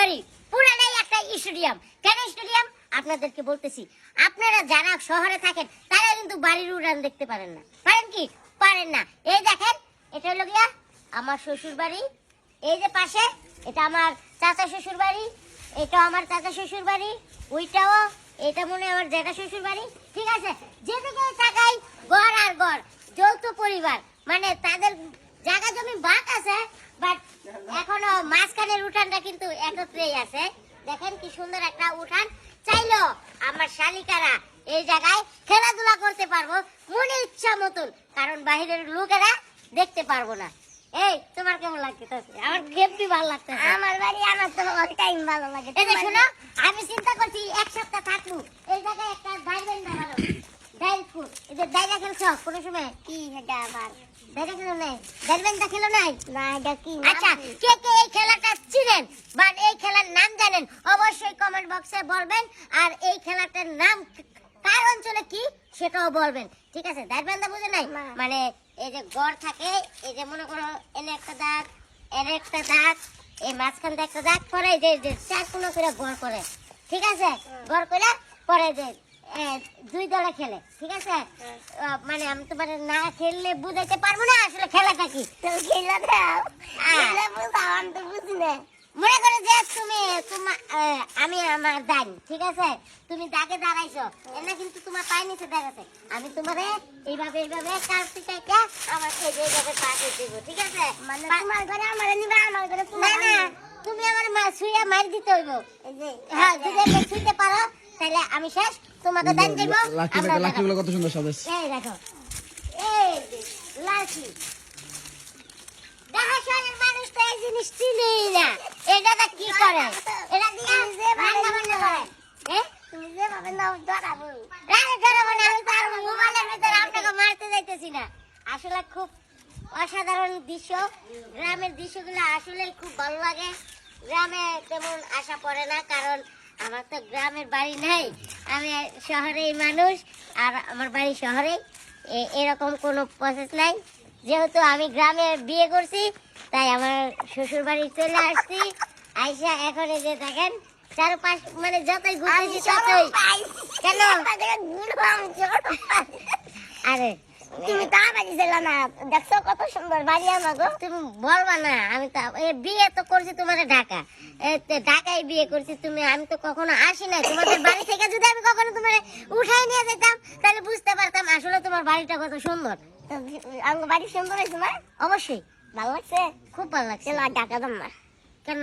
বাড়ি পুরাটাই একটা স্টেডিয়াম। কেন স্টেডিয়াম? আপনাদেরকে বলতেছি, আপনারা যারা শহরে থাকেন, তারা কিন্তু বাড়ির উড়ান দেখতে পারেন না। পারেন কি? পারেন না। এই দেখেন, এটা হলো গিয়া আমার শ্বশুর বাড়ি। এই যে পাশে, এটা আমার চাচা শ্বশুর বাড়ি এটা আমার চাচা শ্বশুর বাড়ি, ওইটাও, এটা মনে আমার জ্যাঠা শ্বশুর বাড়ি। ঠিক আছে? যেদিকে তাকাই ঘর আর ঘর, যৌথ পরিবার মানে তাদের জায়গা জমি বাক আছে মাঝখানের উঠানটা কিন্তু একত্রেই আছে। দেখেন কি সুন্দর একটা উঠান। চাইলো আমার শালিকারা এই জায়গায় খেলাধুলা করতে পারব মনে ইচ্ছা মতন। কারণ বাইরের লোকেরা দেখতে পারব না। এই তোমার কেমন লাগতেছে? আমার গেমটি ভালো লাগতেছে। আমার বাড়ি আমার তো টাইম ভালো লাগে। এই শোনো আমি চিন্তা করছি এক সপ্তাহ থাকব। এই জায়গায় একটা ডাইভেন বানাবো। এই যে খেলছো কোনো সময়? কি এটা আবার? ডাইলা খেলো নাই। ডাইলবেনটা খেলো নাই? না এটা কি আচ্ছা কে? কে এই খেলাটা চিনেন? বা এই খেলার নাম জানেন? অবশ্যই কমেন্ট বক্সে বলবেন। আর এই খেলাটার নাম কার অঞ্চলে কি সেটাও বলবেন। ঠিক আছে? দাঁড়বান্ধা বুঝে নাই? না। মানে এই যে গড় থাকে এই যে মনে করো এনে একটা দাগ এনে একটা দাগ এই মাঝখান একটা দাগ করে যে চার কোনো করে গড় করে। ঠিক আছে? গড় করে পরে যে দুই দলে খেলে ঠিক আছে? মানে আমি তোমার না খেললে বুঝাইতে পারব না আসলে খেলাটা কি? তুমি খেলা দাও। আহ। খেলা বুঝাও আমি তো বুঝি না। মনে করো যে তুমি তোমার আমি আমার দান ঠিক আছে? তুমি দাগে দাঁড়াইছো এনে কিন্তু তোমার পায়ে নিচে দাঁড়াতে। আমি তোমারে এইভাবে এইভাবে কাটতে চাইতে আমার যে এইভাবে পাঠিয়ে দেবো ঠিক আছে? মানে তোমার ঘরে আমার নিবা আমার ঘরে না তোমার না তুমি আমার মা শুয়ে মার দিতে হইব। হ্যাঁ যদি ছুঁতে পারো তাহলে আমি শেষ। তোমাকে দান দেবো। লাকি আমরা লাকি গুলো কত সুন্দর সাজাইছে এই দেখো। এই যে, লাঠি দেখা শহরের মানুষ তো এই জিনিস চিনেই না। এটা তা কি করে? এটা দিয়ে বান্না করে? হ্যাঁ তুমি যেভাবে নাও ধরাবো। রান্না করে আমি তো মোবাইলের ভিতরে আপনাকে মারতে যাইতেছি না। আসলে খুব অসাধারণ দৃশ্য। গ্রামের দৃশ্যগুলো আসলে খুব ভালো লাগে। গ্রামে তেমন আশা পড়ে না কারণ আমার তো গ্রামের বাড়ি নাই। আমি শহরেই মানুষ আর আমার বাড়ি শহরেই। এ- এরকম কোনো প্রসেস নাই। যেহেতু আমি গ্রামে বিয়ে করছি তাই আমার শ্বশুর বাড়ি চলে আসছি। আইসা এখন এই যে দেখেন চারপাশ মানে যতই ঘুরতেছি ততই কেন? আরে তুমি তাড়াতাড়ি ছিল না দেখছ কত সুন্দর বাড়ি আমার গো তুমি বলবা না আমি তো বিয়ে তো করছি তোমার ঢাকা। ঢাকায় বিয়ে করছি তুমি আমি তো কখনো আসি না তোমাদের বাড়ি থেকে যদি আমি কখনো তোমার উঠাই নিয়ে যেতাম তাহলে বুঝতে পারতাম আসলে তোমার বাড়িটা কত সুন্দর। তো আমার বাড়ি সুন্দর হয়েছে না অবশ্যই। ভালো লাগছে? খুব ভালো লাগছে। চলো আর টাকা দাম না কেন?